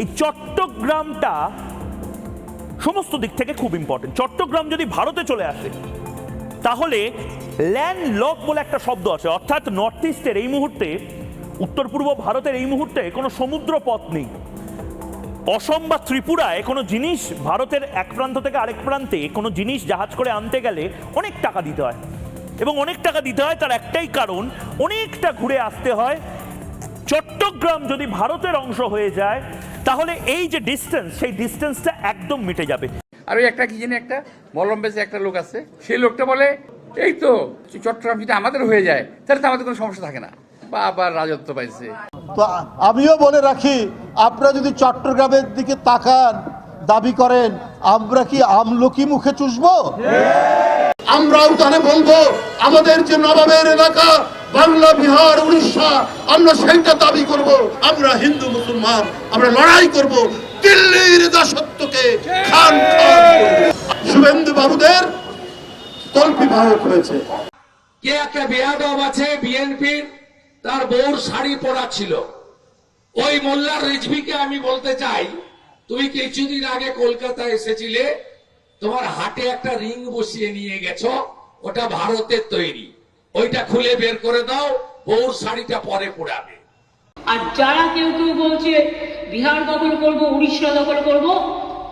এই চট্টগ্রামটা সমস্ত দিক থেকে খুব ইম্পর্টেন্ট চট্টগ্রাম যদি ভারতে চলে আসে, তাহলে ল্যান্ড লক বলে একটা শব্দ আছে। অর্থাৎ নর্থ ইস্টের এই মুহূর্তে, উত্তর পূর্ব ভারতের এই মুহূর্তে কোনো সমুদ্র পথ নেই। অসম বা ত্রিপুরায় কোনো জিনিস ভারতের এক প্রান্ত থেকে আরেক প্রান্তে কোনো জিনিস জাহাজ করে আনতে গেলে অনেক টাকা দিতে হয়। এবং অনেক টাকা দিতে হয় তার একটাই কারণ, অনেকটা ঘুরে আসতে হয় চট্টগ্রাম যদি ভারতের অংশ হয়ে যায় তাহলে এই যে ডিস্টেন্স সেই ডিস্টেন্সটা একদম মিটে যাবে। আর ওই একটা কি জানি একটা মলম বেচে একটা লোক আছে সেই লোকটা বলে এই তো চট্টগ্রাম যদি আমাদের হয়ে যায় তাহলে তো আমাদের কোনো সমস্যা থাকে না। বা আবার রাজত্ব পাইছে। তো আমিও বলে রাখি আপনারা যদি চট্টগ্রামের দিকে তাকান দাবি করেন আমরা কি আমলকি মুখে চুষবো? আমরাও তাহলে বলব আমাদের যে নবাবের এলাকা বাংলা, বিহার, উড়িষ্যা, আমরা সেইটা দাবি করব। আমরা হিন্দু, মুসলমান, আমরা লড়াই করব। দিল্লির দাসত্বকে খান শুভেন্দু বাবুদের তল্পি ভারত হয়েছে। কে একটা বেয়াদব আছে বিএনপির? তার বউর শাড়ি পরা ছিল। ওই মোল্লার রিজভিকে আমি বলতে চাই, তুমি কিছুদিন আগে কলকাতায় এসেছিলে, তোমার হাটে একটা রিং বসিয়ে নিয়ে গেছো, ওটা ভারতের তৈরি। ওইটা খুলে বের করে দাও, বউর শাড়িটা পরে পড়াবে। আর যারা কেউ কেউ বলছে, বিহার দখল করব, উড়িষ্যা দখল করব,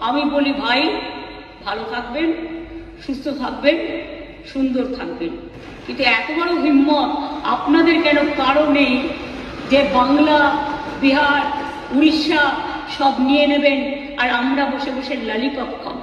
আমি বলি, ভাই, ভালো থাকবেন, সুস্থ থাকবেন, সুন্দর থাকবেন। কিন্তু এত বড় হিম্মত আপনাদের কেন কারও নেই যে বাংলা, বিহার, উড়িষ্যা সব নিয়ে নেবেন আর আমরা বসে বসে লালিপপ খাব?